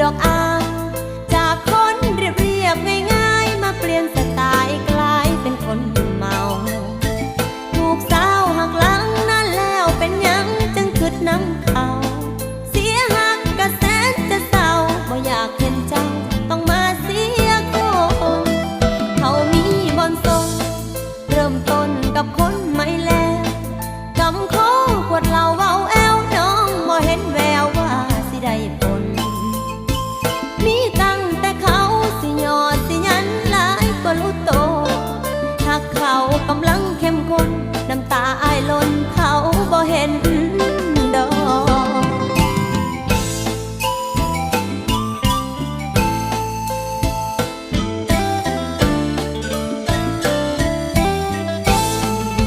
ดอกอาจากคนเรียบเรียบง่ายๆ มาเปลี่ยนสไตล์กลายเป็นคนเมา ถูกสาวหักหลังนั่นแล้วเป็นยังจึงคืดน้ำเขา เสียหักกระแสนจะเศร้าบ่อยากเห็นเจ้าต้องมาเสียคนเขามีบอนทรงเริ่มต้นกับคนไม่แล้วกำโคขวดเหล้าว่า ก็รู้โตหาเขากำลังเข้มข้น